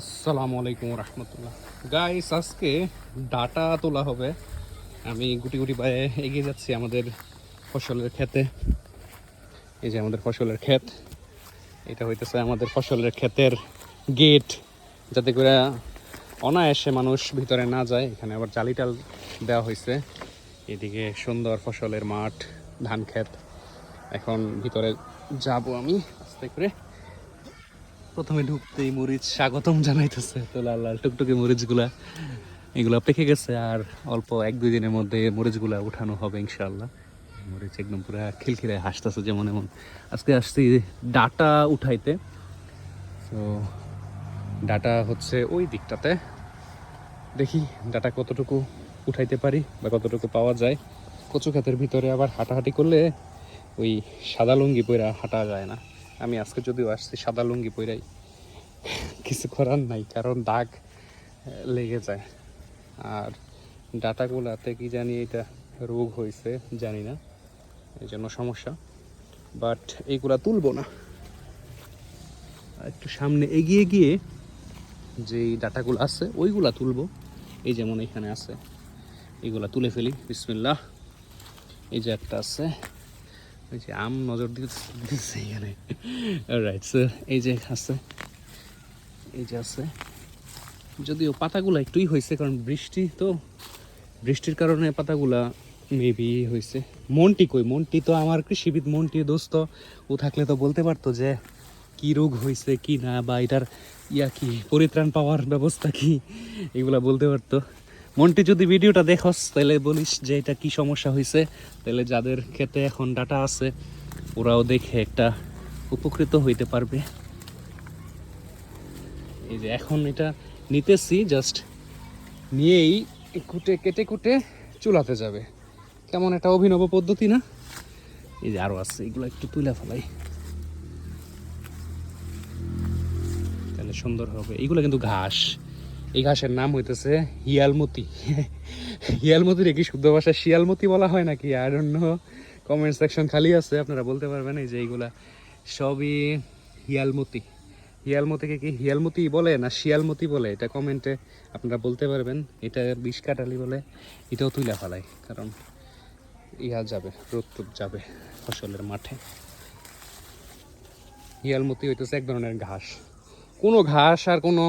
আসসালামু আলাইকুম রহমতুল্লাহ। গাইস আজকে ডাটা তোলা হবে। আমি গুটি গুটি পায়ে এগিয়ে যাচ্ছি আমাদের ফসলের ক্ষেতে। এই যে আমাদের ফসলের ক্ষেত। এটা হইতেছে আমাদের ফসলের ক্ষেতের গেট। যাতে করে অনায়াসে মানুষ ভিতরে না যায়। এখানে আবার জালিটাল দেওয়া হয়েছে এদিকে সুন্দর ফসলের মাঠ, ধান ক্ষেত। এখন ভিতরে যাব আমি আস্তে করে। প্রথমে ঢুকতেই মরিচ স্বাগতম জানাইতেছে। তো লাল লাল টুকটুকে মরিচগুলা এগুলা পেকে গেছে আর অল্প এক দুই দিনের মধ্যে মরিচগুলা উঠানো হবে ইনশাল্লাহ মরিচ একদম পুরা খিলখিলে হাসতেছে যেমন এমন। আজকে আসছি ডাটা উঠাইতে। তো ডাটা হচ্ছে ওই দিকটাতে। দেখি ডাটা কতটুকু উঠাইতে পারি বা কতটুকু পাওয়া যায়। কচু ক্ষেতের ভিতরে আবার হাঁটাহাঁটি করলে ওই সাদা লুঙ্গি পইরা হাঁটা যায় না। আমি আজকে যদিও আসছি, সাদা লুঙ্গি পইরাই। কিছু করার নাই, কারণ দাগ লেগে যায়। আর ডাটাগুলাতে কি জানি এটা রোগ হয়েছে জানি না। এই জন্য সমস্যা। বাট এইগুলা তুলবো না। একটু সামনে এগিয়ে গিয়ে যেই ডাটাগুলো আছে, ওইগুলা তুলবো। এই যেমন এখানে আছে এইগুলা তুলে ফেলি। বিসমিল্লাহ। এই যে একটা আছে। ওই যে আম নজর দিতেছে এখানে। রাইট স্যার এই যে আছে, এই যে আছে। যদিও পাতাগুলো একটুই হয়েছে, কারণ বৃষ্টি তো, বৃষ্টির কারণে পাতাগুলা মেবি হয়েছে। মন্টি কই? মন্টি তো আমার কৃষিবিদ মনটি দোস্ত, ও থাকলে তো বলতে পারতো যে কি রোগ হয়েছে, কি না, বা এটার ইয়া কি, পরিত্রাণ পাওয়ার ব্যবস্থা কি, এগুলা বলতে পারতো। মন্টি, যদি ভিডিওটা দেখস, তাহলে বলিস যে এটা কি সমস্যা হয়েছে তাহলে যাদের ক্ষেতে এখন ডাটা আছে, ওরাও দেখে একটা উপকৃত হইতে পারবে। এই যে এখন এটা নিতেছি, জাস্ট নিয়েই কুটে, কেটে কুটে চুলাতে যাবে। কেমন একটা অভিনব পদ্ধতি না? এই যে আরও আছে, এগুলো একটু তুলে ফেলাই। তাহলে সুন্দর হবে। এগুলো কিন্তু ঘাস। এই ঘাসের নাম হইতেছে হিয়ালমতি। হিয়ালমতি রে কি শুদ্ধ ভাষায় শিয়ালমতি বলা হয় নাকি? আর অন্য কমেন্ট সেকশন খালি আছে, আপনারা বলতে পারবেন এই যে এইগুলা সবই হিয়ালমতি। হিয়ালমতিকে কি হিয়ালমতি বলে না শিয়ালমতি বলে? এটা কমেন্টে আপনারা বলতে পারবেন। এটা বিষ কাটালি বলে, এটাও তুইলা ফেলাই, কারণ ইয়া যাবে রোদ যাবে ফসলের মাঠে। হিয়ালমতি হইতেছে এক ধরনের ঘাস। কোনো ঘাস আর কোনো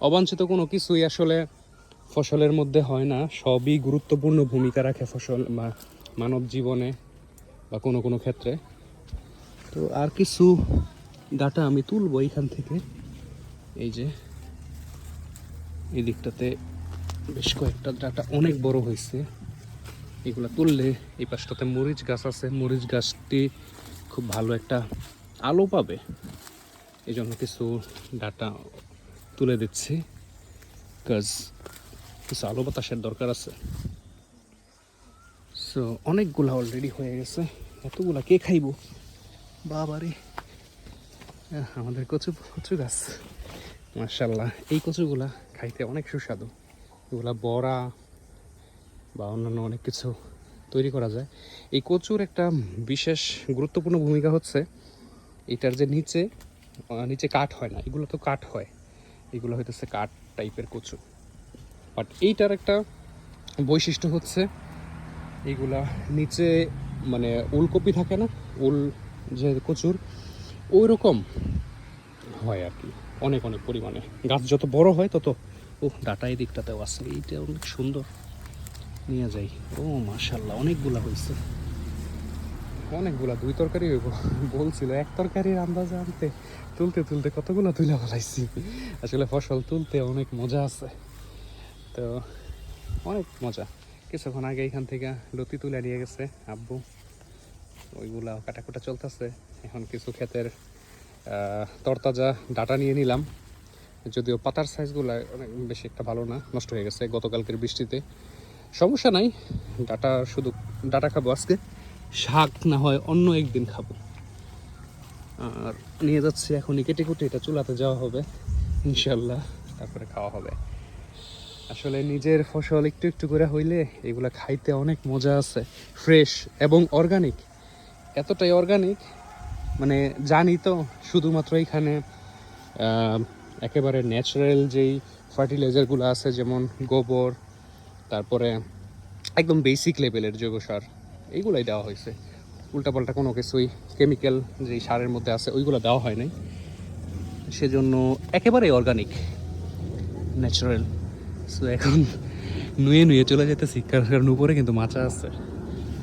অবাঞ্ছিত কোনো কিছুই আসলে ফসলের মধ্যে হয় না। সবই গুরুত্বপূর্ণ ভূমিকা রাখে ফসল বা মানব জীবনে বা কোনো কোনো ক্ষেত্রে। তো আর কিছু ডাটা আমি তুলবো এইখান থেকে। এই যে, এই দিকটাতে বেশ কয়েকটা ডাটা অনেক বড় হয়েছে। এগুলো তুললে এই পাশটাতে মরিচ গাছ আছে। মরিচ গাছটি খুব ভালো একটা আলো পাবে। এই জন্য কিছু ডাটা তুলে দিচ্ছি কাজ কিছু আলো বাতাসের দরকার আছে। সো অনেকগুলা অলরেডি হয়ে গেছে। এতগুলা কে খাইবো? বাবারে। আমাদের কচু কচু গাছ। মার্শাল্লাহ এই কচুগুলা খাইতে অনেক সুস্বাদু। এগুলা বড়া বা অন্যান্য অনেক কিছু তৈরি করা যায়। এই কচুর একটা বিশেষ গুরুত্বপূর্ণ ভূমিকা হচ্ছে, এটার যে নিচে নিচে কাঠ হয় না, এগুলো তো কাঠ হয়। এগুলো হইতেছে কাঠ টাইপের কচু। বাট এইটার একটা বৈশিষ্ট্য হচ্ছে এইগুলা নিচে মানে উলকপি থাকে না উল যে কচুর ওই রকম হয় আর কি, অনেক অনেক পরিমাণে। গাছ যত বড় হয় তত ও ডাটা এই দিকটাতেও আছে, এইটা অনেক সুন্দর। নিয়ে যাই। ও মাশাল্লাহ অনেকগুলা হয়েছে অনেকগুলা, দুই তরকারি হইব। বলছিল, এক তরকারির আন্দাজে আনতে, তুলতে তুলতে কতগুলো তুলে ফেলাইছি? আসলে ফসল তুলতে অনেক মজা আছে। তো অনেক মজা। কিছুক্ষণ আগে এখান থেকে লতি তুলে নিয়ে গেছে আব্বু। ওইগুলা কাটাকুটা চলতেছে। এখন কিছু ক্ষেতের তরতাজা ডাটা নিয়ে নিলাম। যদিও পাতার সাইজগুলো অনেক বেশি একটা ভালো না, নষ্ট হয়ে গেছে গতকালকের বৃষ্টিতে। সমস্যা নাই, ডাটা শুধু, ডাটা খাব আজকে। শাক না হয় অন্য একদিন খাব। আর নিয়ে যাচ্ছি এখনই কেটে কুটে, এটা চুলাতে যাওয়া হবে ইনশাল্লাহ তারপরে খাওয়া হবে। আসলে নিজের ফসল একটু একটু করে হইলে এগুলা খাইতে অনেক মজা আছে, ফ্রেশ এবং অর্গানিক। এতটাই অর্গানিক মানে জানি তো, শুধুমাত্র এখানে একেবারে ন্যাচারাল যেই ফার্টিলাইজারগুলো আছে, যেমন গোবর, তারপরে একদম বেসিক লেভেলের জৈব সার এইগুলাই দেওয়া হয়েছে। উল্টাপাল্টা কোনো কিছুই কেমিক্যাল যেই সারের মধ্যে আছে, ওইগুলো দেওয়া হয় নাই। সেজন্য একেবারেই অর্গানিক ন্যাচারাল সো এখন নুয়ে নুয়ে চলে যেতেছি, কারণ উপরে কিন্তু মাচা আছে।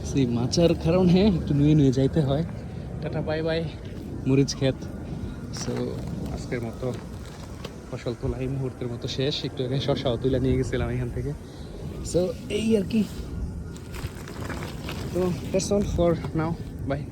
সেই মাচার কারণে একটু নুয়ে নুয়ে যাইতে হয়। Tata, bye bye. মরিচ ক্ষেত। সো আজকের মতো ফসল তোলা এই মুহূর্তের মতো শেষ। একটু আগে শশাও তুলে নিয়ে গেছিলাম এখান থেকে। সো এই আর কি। So that's all for now. Bye.